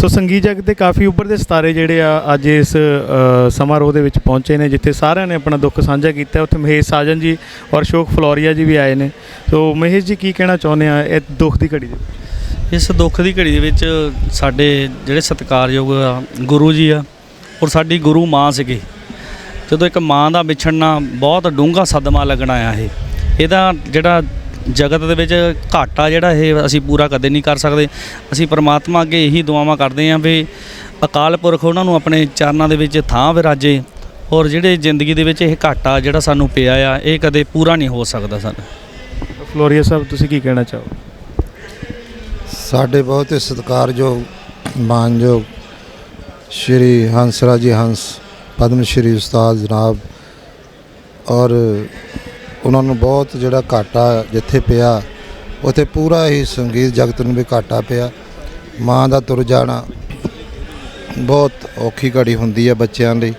ਸੋ ਸੰਗੀਤ ਜਗਤ ਦੇ ਕਾਫੀ ਉੱਪਰ ਦੇ ਸਿਤਾਰੇ ਜਿਹੜੇ ਆ ਅੱਜ ਇਸ ਸਮਾਰੋਹ ਦੇ ਵਿੱਚ ਪਹੁੰਚੇ ਨੇ ਜਿੱਥੇ ਸਾਰਿਆਂ ਨੇ ਆਪਣਾ ਦੁੱਖ ਸਾਂਝਾ ਕੀਤਾ। ਉੱਥੇ ਮਹੇਸ਼ ਸਾਜਨ ਜੀ ਔਰ ਅਸ਼ੋਕ ਫਲੋਰੀਆ ਜੀ ਵੀ ਆਏ ਨੇ। ਸੋ ਮਹੇਸ਼ ਜੀ ਕੀ ਕਹਿਣਾ ਚਾਹੁੰਦੇ ਆ ਇਹ ਦੁੱਖ ਦੀ ਘੜੀ ਦੇ ਇਸ ਦੁੱਖ ਦੀ ਘੜੀ ਦੇ ਵਿੱਚ ਸਾਡੇ ਜਿਹੜੇ ਸਤਿਕਾਰਯੋਗ ਆ, ਗੁਰੂ ਜੀ ਆ ਔਰ ਸਾਡੀ ਗੁਰੂ ਮਾਂ ਸੀਗੀ। ਜਦੋਂ ਇੱਕ ਮਾਂ ਦਾ ਵਿਛੜਨਾ ਬਹੁਤ ਡੂੰਘਾ ਸਦਮਾ ਲੱਗਣਾ ਆ ਇਹ ਇਹਦਾ ਜਿਹੜਾ ਜਗਤ ਦੇ ਵਿੱਚ ਘਾਟਾ ਜਿਹੜਾ ਇਹ ਅਸੀਂ ਪੂਰਾ ਕਦੇ ਨਹੀਂ ਕਰ ਸਕਦੇ। ਅਸੀਂ ਪ੍ਰਮਾਤਮਾ ਅੱਗੇ ਇਹੀ ਦੁਆਵਾਂ ਕਰਦੇ ਆਂ ਵੀ ਅਕਾਲ ਪੁਰਖ ਉਹਨਾਂ ਨੂੰ ਆਪਣੇ ਚਰਨਾਂ ਦੇ ਵਿੱਚ ਥਾਂ ਵਿਰਾਜੇ ਔਰ ਜਿਹੜੇ ਜ਼ਿੰਦਗੀ ਦੇ ਵਿੱਚ ਇਹ ਘਾਟਾ ਜਿਹੜਾ ਸਾਨੂੰ ਪਿਆ ਆ ਇਹ ਕਦੇ ਪੂਰਾ ਨਹੀਂ ਹੋ ਸਕਦਾ ਸਾਡਾ ਫਲੋਰੀਆ ਸਾਹਿਬ ਤੁਸੀਂ ਕੀ ਕਹਿਣਾ ਚਾਹੋ? ਸਾਡੇ ਬਹੁਤ ਹੀ ਸਤਿਕਾਰਯੋਗ ਮਾਨਯੋਗ ਸ਼੍ਰੀ ਹੰਸਰਾਜ ਜੀ ਹੰਸ ਪਦਮ ਸ਼੍ਰੀ ਉਸਤਾਦ ਜਨਾਬ ਔਰ ਉਹਨਾਂ ਨੂੰ ਬਹੁਤ ਜਿਹੜਾ ਘਾਟਾ ਜਿੱਥੇ ਪਿਆ, ਉੱਥੇ ਪੂਰਾ ਹੀ ਸੰਗੀਤ ਜਗਤ ਨੂੰ ਵੀ ਘਾਟਾ ਪਿਆ। ਮਾਂ ਦਾ ਤੁਰ ਜਾਣਾ ਬਹੁਤ ਔਖੀ ਘੜੀ ਹੁੰਦੀ ਹੈ ਬੱਚਿਆਂ ਲਈ।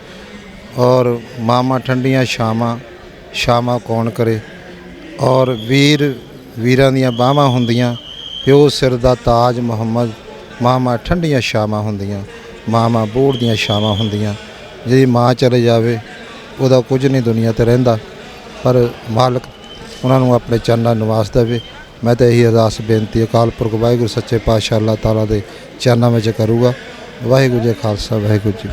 ਔਰ ਮਾਮਾ ਠੰਡੀਆਂ ਛਾਵਾਂ ਛਾਵਾਂ ਕੌਣ ਕਰੇ? ਔਰ ਵੀਰ, ਵੀਰਾਂ ਦੀਆਂ ਬਾਹਾਂ ਹੁੰਦੀਆਂ, ਪਿਓ ਸਿਰ ਦਾ ਤਾਜ ਮੁਹੰਮਦ ਮਾਮਾ ਠੰਡੀਆਂ ਛਾਵਾਂ ਹੁੰਦੀਆਂ ਮਾਮਾ ਬੂੜ ਦੀਆਂ ਛਾਵਾਂ ਹੁੰਦੀਆਂ। ਜੇ ਮਾਂ ਚਲੇ ਜਾਵੇ, ਉਹਦਾ ਕੁਝ ਨਹੀਂ ਦੁਨੀਆ ਤੇ ਰਹਿੰਦਾ। ਪਰ ਮਾਲਕ ਉਹਨਾਂ ਨੂੰ ਆਪਣੇ ਚਰਨਾਂ ਨਿਵਾਸ ਦੇਵੇ। ਮੈਂ ਤਾਂ ਇਹੀ ਅਰਦਾਸ, ਬੇਨਤੀ, ਅਕਾਲ ਪੁਰਖ, ਵਾਹਿਗੁਰੂ, ਸੱਚੇ ਪਾਤਸ਼ਾਹ, ਅੱਲਾਹ ਤਾਲਾ ਦੇ ਚਰਨਾਂ ਵਿੱਚ ਕਰੂਗਾ। ਵਾਹਿਗੁਰੂ ਜੀ ਖਾਲਸਾ, ਵਾਹਿਗੁਰੂ ਜੀ